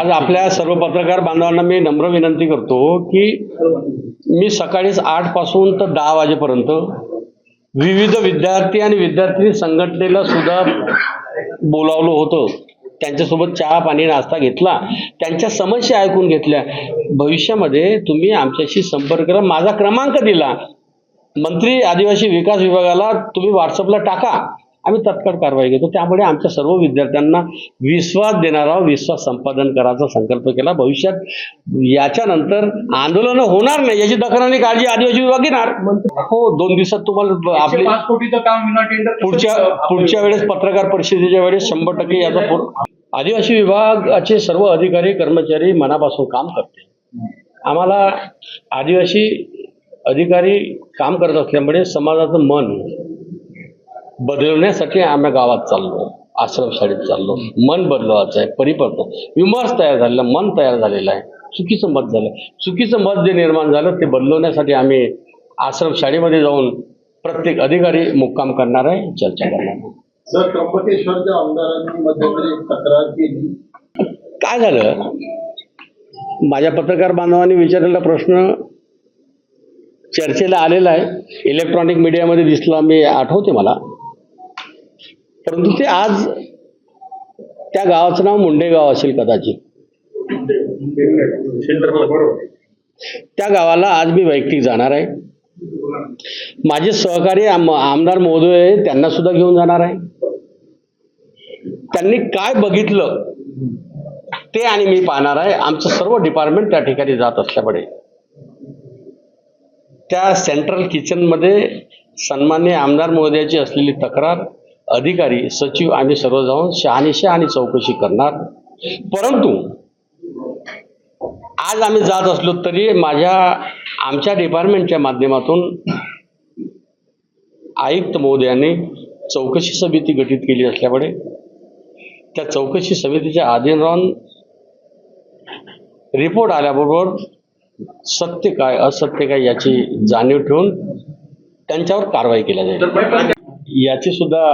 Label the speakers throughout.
Speaker 1: आज आपल्या सर्व पत्रकार बांधवांना मी नम्र विनंती करतो की मी सकाळीच आठपासून तर दहा वाजेपर्यंत विविध विद्यार्थी आणि विद्यार्थी संघटनेला सुद्धा बोलावलं होतं. त्यांच्यासोबत चहा पाणी नाश्ता घेतला. त्यांच्या समस्या ऐकून घेतल्या. भविष्यामध्ये तुम्ही आमच्याशी संपर्क करा. माझा क्रमांक दिला. मंत्री आदिवासी विकास विभागाला तुम्ही व्हॉट्सअपला टाका. आम्ही तत्काळ कारवाई घेतो. त्यामुळे आमच्या सर्व विद्यार्थ्यांना विश्वास देणारा विश्वास संपादन करायचा संकल्प केला. भविष्यात याच्यानंतर आंदोलन होणार नाही याची दखल आणि काळजी आदिवासी विभाग घेणार. हो दोन दिवसात तुम्हाला आपले पुढच्या पुढच्या वेळेस पत्रकार परिषदेच्या वेळेस शंभर टक्के याचा आदिवासी विभागाचे सर्व अधिकारी कर्मचारी मनापासून काम करते आम्हाला आदिवासी अधिकारी काम करत असल्यामुळे समाजाचं मन बदलवण्यासाठी आम्ही गावात चाललो आश्रमशाळेत चाललो. मन बदलवायचं आहे परिपक्व. विमर्श तयार झालेला मन तयार झालेलं आहे. चुकीचं मत झालं. चुकीचं मत जे निर्माण झालं ते बदलवण्यासाठी आम्ही आश्रमशाळेमध्ये जाऊन प्रत्येक अधिकारी मुक्काम करणार आहे चर्चा करणार आहे.
Speaker 2: सर त्र्यंबकेश्वरच्या आमदारांनी मध्यंतरी तक्रार केली.
Speaker 1: काय झालं? माझ्या पत्रकार बांधवांनी विचारलेला प्रश्न चर्चेला आलेला आहे. इलेक्ट्रॉनिक मीडियामध्ये दिसला मी आठवते मला. परंतु ते आज त्या गावाचं नाव मुंडे गाव असेल कदाचित. त्या गावाला आज मी वैयक्तिक जाणार आहे. माझे सहकारी आम आमदार महोदय त्यांना सुद्धा घेऊन जाणार आहे. त्यांनी काय बघितलं ते आणि मी पाहणार आहे. आमचं सर्व डिपार्टमेंट त्या ठिकाणी जात असल्यामुळे. त्या सेंट्रल किचनमध्ये सन्मान्य आमदार महोदयाची असलेली तक्रार अधिकारी सचिव आम्ही सर्व जाऊन शहानिशा आणि चौकशी करणार. परंतु आज आम्ही जात असलो तरी माझ्या आमच्या डिपार्टमेंटच्या माध्यमातून आयुक्त महोदयांनी चौकशी समिती गठीत केली असल्यामुळे त्या चौकशी समितीच्या अधीन राहून रिपोर्ट आल्याबरोबर सत्य काय असत्य काय याची जाणीव ठेवून त्यांच्यावर कारवाई केल्या जाईल. याची सुद्धा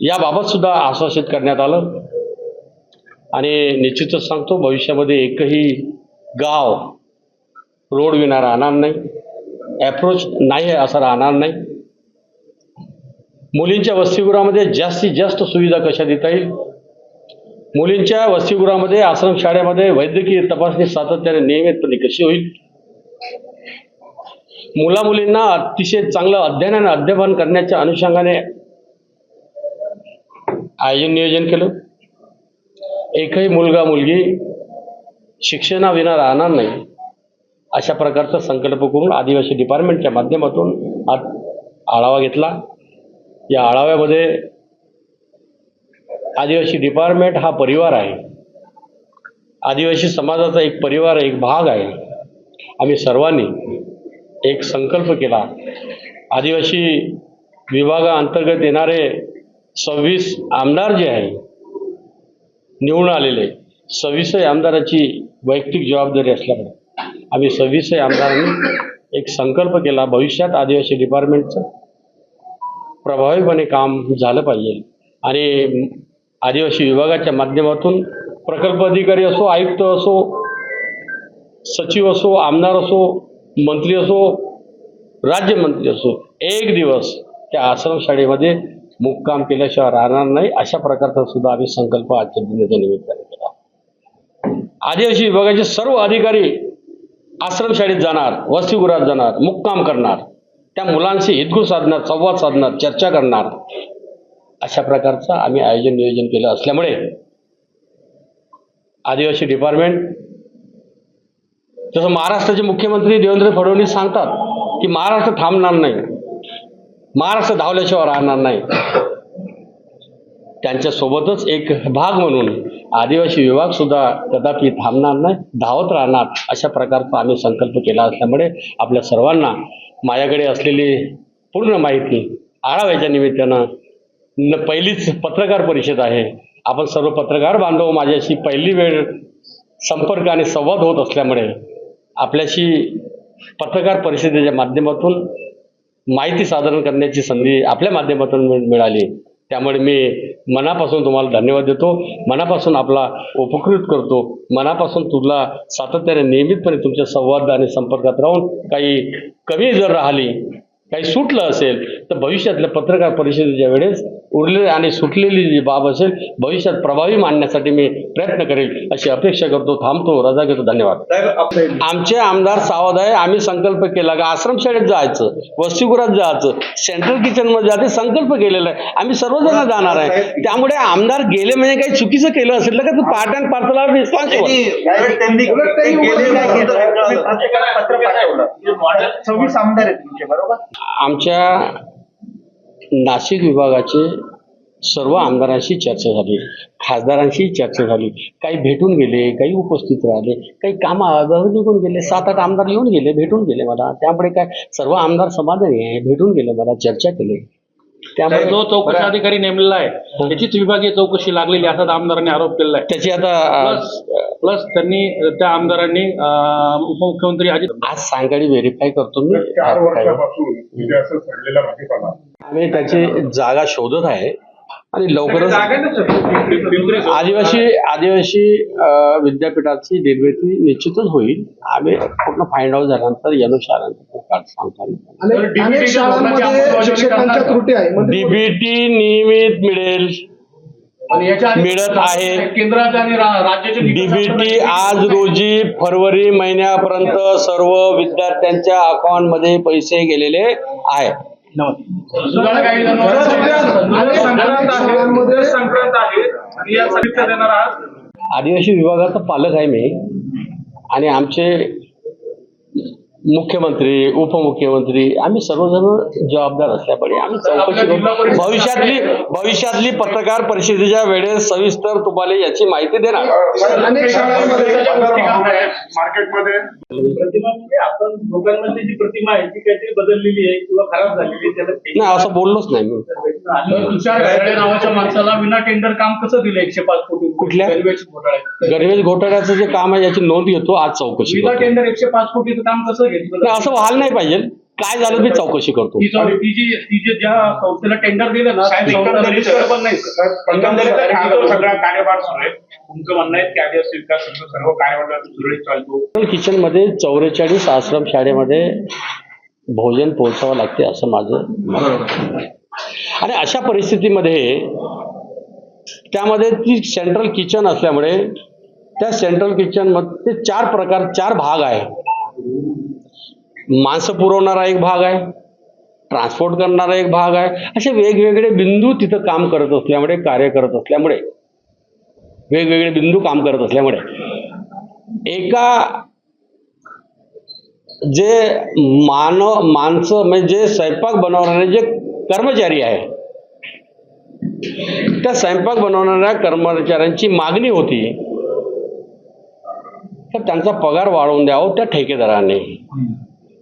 Speaker 1: याबाबत सुद्धा आश्वासित करण्यात आलं. आणि निश्चितच सांगतो भविष्यामध्ये एकही गाव रोड विना राहणार नाही. ॲप्रोच नाही आहे असं राहणार नाही. मुलींच्या वसतिगृहामध्ये जास्तीत जास्त सुविधा कशा देता येईल? मुलींच्या वसतिगृहामध्ये आश्रमशाळेमध्ये वैद्यकीय तपासणी सातत्याने नियमितपणे कशी होईल? मुला मुलींना अतिशय चांगलं अध्ययन आणि अध्यापन करण्याच्या अनुषंगाने आयोजन नियोजन केलं. एकही मुलगा मुलगी शिक्षणाविना राहणार नाही अशा प्रकारचा संकल्प करून आदिवासी डिपार्टमेंटच्या माध्यमातून आज आढावा घेतला. या आढाव्यामध्ये आदिवासी डिपार्टमेंट हा परिवार आहे. आदिवासी समाजाचा एक परिवार एक भाग आहे. आम्ही सर्वांनी एक संकल्प केला. आदिवासी विभागाअंतर्गत येणारे सव्वीस आमदार जे आहे निवडून आलेले सव्वीसही आमदाराची वैयक्तिक जबाबदारी असल्यामुळे. आम्ही सव्वीसही आमदारांनी एक संकल्प केला भविष्यात आदिवासी डिपार्टमेंटचं प्रभावीपणे काम झालं पाहिजे. आणि आदिवासी विभागाच्या माध्यमातून प्रकल्प अधिकारी असो आयुक्त असो सचिव असो आमदार असो मंत्री असो राज्यमंत्री असो एक दिवस त्या आश्रमशाळेमध्ये मुक्काम केल्याशिवाय राहणार नाही अशा प्रकारचा सुद्धा आम्ही संकल्प आजच्या दिनाच्या निमित्ताने केला. आदिवासी विभागाचे सर्व अधिकारी आश्रमशाळेत जाणार वसतिगृहात जाणार मुक्काम करणार त्या मुलांशी हितगुण साधणार संवाद साधणार चर्चा करणार अशा प्रकारचं आम्ही आयोजन नियोजन केलं असल्यामुळे आदिवासी डिपार्टमेंट जसं महाराष्ट्राचे मुख्यमंत्री देवेंद्र फडणवीस सांगतात की महाराष्ट्र थांबणार नाही. महाराष्ट्र धावल्याशिवाय राहणार नाही. त्यांच्यासोबतच एक भाग म्हणून आदिवासी विभाग सुद्धा कदापि थांबणार नाही धावत राहणार अशा प्रकारचा आम्ही संकल्प केला असल्यामुळे आपल्या सर्वांना माझ्याकडे असलेली पूर्ण माहिती आढाव्याच्या निमित्तानं न पहिलीच पत्रकार परिषद आहे. आपण सर्व पत्रकार बांधव माझ्याशी पहिली वेळ संपर्क आणि संवाद होत असल्यामुळे आपल्याशी पत्रकार परिषदेच्या माध्यमातून माहिती सादर करण्याची संधी आपल्या माध्यमातून मिळाली. त्यामुळे मी मनापासून तुम्हाला धन्यवाद देतो. मनापासून आपला उपकृत करतो. मनापासून तुला सातत्याने नियमितपणे तुमच्या संवाद आणि संपर्कात राहून काही कमी जर राहिली काही सुटलं असेल तर भविष्यातल्या पत्रकार परिषदेच्या वेळेस उरलेली आणि सुटलेली जी बाब असेल भविष्यात प्रभावी मांडण्यासाठी मी प्रयत्न करेल अशी अपेक्षा करतो थांबतो रजा घेतो धन्यवाद. आमचे आमदार सावध आहे आम्ही संकल्प केला का आश्रमशाळेत जायचं वसतिगृहात जायचं सेंट्रल किचनमध्ये जाते संकल्प केलेला आहे. आम्ही सर्वजण जाणार आहे. त्यामुळे आमदार गेले म्हणजे काही चुकीचं केलं असेल तर का तू पार्ट अँड पार्सलला रिस्पॉन्सिबल आमच्या नाशिक विभागाचे सर्व आमदारांशी चर्चा झाली. खासदारांशी चर्चा झाली. काही भेटून गेले काही उपस्थित राहिले काही कामावर निघून गेले. सात आठ आमदार येऊन गेले भेटून गेले मला. त्यामुळे काय? सर्व आमदार समाधानी आहे भेटून गेले मला चर्चा केली. त्यामुळे
Speaker 3: जो चौकशी अधिकारी नेमलेला आहे. त्याचीच विभागीय चौकशी लागलेली असा आमदारांनी आरोप केलेला आहे.
Speaker 1: त्याची आता
Speaker 3: प्लस प्लस त्यांनी त्या आमदारांनी उपमुख्यमंत्री अजित
Speaker 1: आज सायंकाळी व्हेरीफाय करतो मी.
Speaker 4: चार वर्षापासून असं
Speaker 1: आम्ही त्याची जागा शोधत आहे. आणि लवकरच आदिवासी आदिवासी विद्यापीठाची निर्मिती निश्चितच होईल. आम्ही पूर्ण फाइंड आउट झाल्यानंतर सांगता. डीबीटी नियमित मिळेल. मिळत आहे.
Speaker 3: केंद्राच्या आणि रा- राज्याच्या
Speaker 1: डीबीटी आज रोजी फरवरी महिन्यापर्यंत सर्व विद्यार्थ्यांच्या अकाउंटमध्ये पैसे गेलेले
Speaker 3: आहात.
Speaker 1: आदिवासी विभागाचा पालक आहे मी. आणि आमचे मुख्यमंत्री उपमुख्यमंत्री आम्ही सर्वजण जबाबदार असल्यामुळे आम्ही चौकशी करू. भविष्यातली भविष्यातली पत्रकार परिषदेच्या वेळेस सविस्तर तुम्हाला याची माहिती देणार.
Speaker 4: मार्केटमध्ये
Speaker 3: प्रतिमा म्हणजे आपण दोघांमधली जी प्रतिमा आहे ती काहीतरी बदललेली आहे किंवा खराब झालेली आहे त्याला
Speaker 1: नाही असं बोललोच नाही मी.
Speaker 3: तुषार नावाच्या माणसाला विना टेंडर काम कसं दिलं एकशे पाच कोटी
Speaker 1: कुठल्या? गणवेश घोटाळ्याचं जे काम आहे याची नोंद घेतो आज चौकशी
Speaker 3: विना टेंडर एकशे पाच कोटीचं काम कसं घेतलं
Speaker 1: नाही, असं व्हायला नाही पाहिजे. काय झालं मी चौकशी करतो.
Speaker 3: संस्थेला टेंडर दिलं ना ती संस्था register पण नाही.
Speaker 4: एकंदरीत जो सगळा कार्यभार सुरू आहे तुमचं म्हणणं आहे की आदिवासी विकास संघ सर्व कार्यभार सुरळीत चालतो.
Speaker 1: किचनमध्ये चौवेचाळीस आश्रम शाळेमध्ये भोजन पोहोचावं लागते असं माझं. आणि अशा परिस्थितीमध्ये त्यामध्ये ती सेंट्रल किचन असल्यामुळे त्या सेंट्रल किचनमध्ये चार प्रकार चार भाग आहे माणसं पुरवणारा एक भाग आहे ट्रान्सपोर्ट करणारा एक भाग आहे असे वेगवेगळे बिंदू तिथं काम करत असल्यामुळे कार्य करत असल्यामुळे वेगवेगळे बिंदू काम करत असल्यामुळे. एका जे मानव माणसं म्हणजे जे स्वयंपाक बनवणारे जे कर्मचारी आहे त्या स्वयंपाक बनवणाऱ्या कर्मचाऱ्यांची मागणी होती तर त्यांचा पगार वाढवून द्यावा त्या ठेकेदाराने.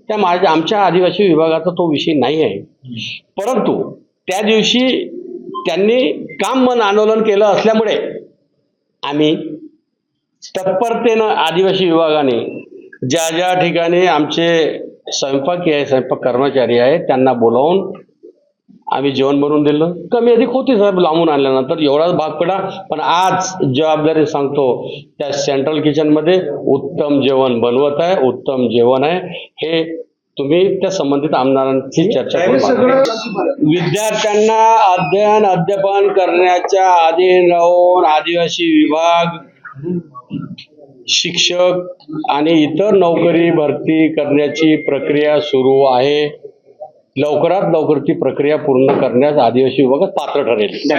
Speaker 1: त्या माझ्या आमच्या आदिवासी विभागाचा तो विषय नाही आहे. परंतु त्या दिवशी त्यांनी काम मन आंदोलन केलं असल्यामुळे आम्ही तत्परतेनं आदिवासी विभागाने ज्या ज्या ठिकाणी आमचे स्वयंपाकी आहे स्वयंपाक कर्मचारी आहे त्यांना बोलावून आम्ही जेवण बनवून दिलं. कमी अधिक होती साहेब लांबून आणल्यानंतर. एवढाच भाग पडा. पण आज जबाबदारी सांगतो त्या सेंट्रल किचनमध्ये उत्तम जेवण बनवत आहे उत्तम जेवण आहे. हे तुम्ही त्या संबंधित आमदारांची चर्चा करून. विद्यार्थ्यांना अध्ययन अध्यापन करण्याच्या अधीन राहून आदिवासी विभाग शिक्षक आणि इतर नोकरी भरती करण्याची प्रक्रिया सुरू आहे. लवकरात लवकर ती प्रक्रिया पूर्ण करण्यास आदिवासी विभाग पात्र ठरेल.